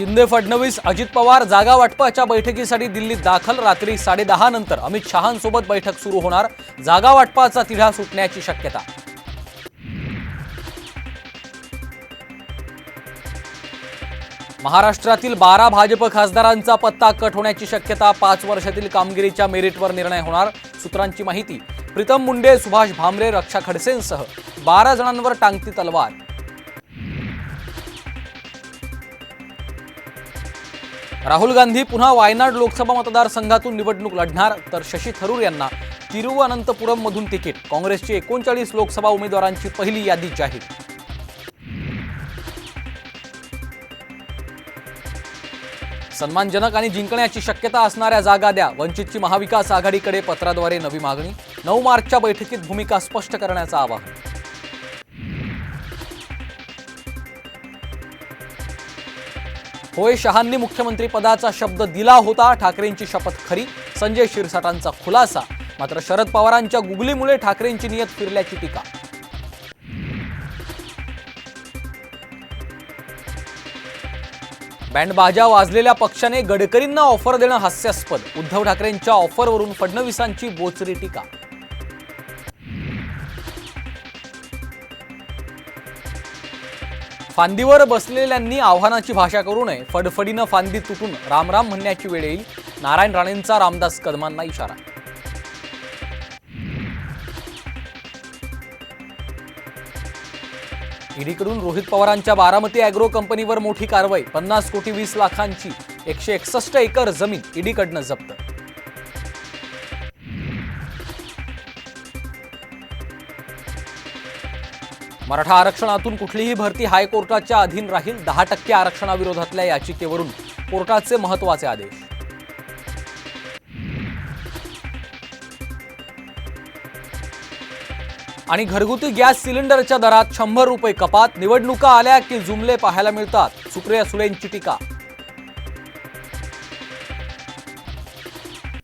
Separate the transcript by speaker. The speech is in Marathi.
Speaker 1: शिंदे फडणवीस अजित पवार जागा वाटपाच्या बैठकीसाठी दिल्लीत दाखल रात्री साडेदहा नंतर अमित शहांसोबत बैठक सुरू होणार. जागा वाटपाचा तिढा सुटण्याची शक्यता. महाराष्ट्रातील बारा भाजप खासदारांचा पत्ता कट होण्याची शक्यता पाच वर्षातील कामगिरीच्या मेरिटवर निर्णय होणार सूत्रांची माहिती. प्रीतम मुंडे सुभाष भामरे रक्षा खडसेंसह बारा जणांवर टांगती तलवार. राहुल गांधी पुन्हा वायनाड लोकसभा मतदारसंघातून निवडणूक लढणार तर शशी थरूर यांना तिरुवनंतपुरम मधून तिकीट. काँग्रेसची एकोणचाळीस लोकसभा उमेदवारांची पहिली यादी जाहीर. सन्मानजनक आणि जिंकण्याची शक्यता असणाऱ्या जागा द्या. वंचितची महाविकास आघाडीकडे पत्राद्वारे नवी मागणी. नऊ मार्चच्या बैठकीत भूमिका स्पष्ट करण्याचं आवाहन. होय शहांनी मुख्यमंत्री पदाचा शब्द दिला होता ठाकरेंची शपथ खरी संजय शिरसाटांचा खुलासा. मात्र शरद पवारांच्या गुगलीमुळे ठाकरेंची नियत फिरल्याची टीका. बँडबाजा वाजलेल्या पक्षाने गडकरींना ऑफर देणं हास्यास्पद. उद्धव ठाकरेंच्या ऑफरवरून फडणवीसांची बोचरी टीका. फांदीवर बसलेल्यांनी आव्हानाची भाषा करू नये. फडफडीनं फांदी तुटून रामराम म्हणण्याची वेळ येईल. नारायण राणेंचा रामदास कदमांना इशारा. ईडीकडून रोहित पवारांच्या बारामती अॅग्रो कंपनीवर मोठी कारवाई. पन्नास कोटी वीस लाखांची एकशे एकसष्ट एकर जमीन ईडीकडनं जप्त मराठा आरक्षणातून कुठलीही भरती हायकोर्टाच्या अधीन राहील. दहा टक्के आरक्षणाविरोधातल्या याचिकेवरून कोर्टाचे महत्त्वाचे आदेश. आणि घरगुती गॅस सिलेंडरच्या दरात शंभर रुपये कपात. निवडणुका आल्या की जुमले पाहायला मिळतात. सुप्रिया सुळेंची टीका.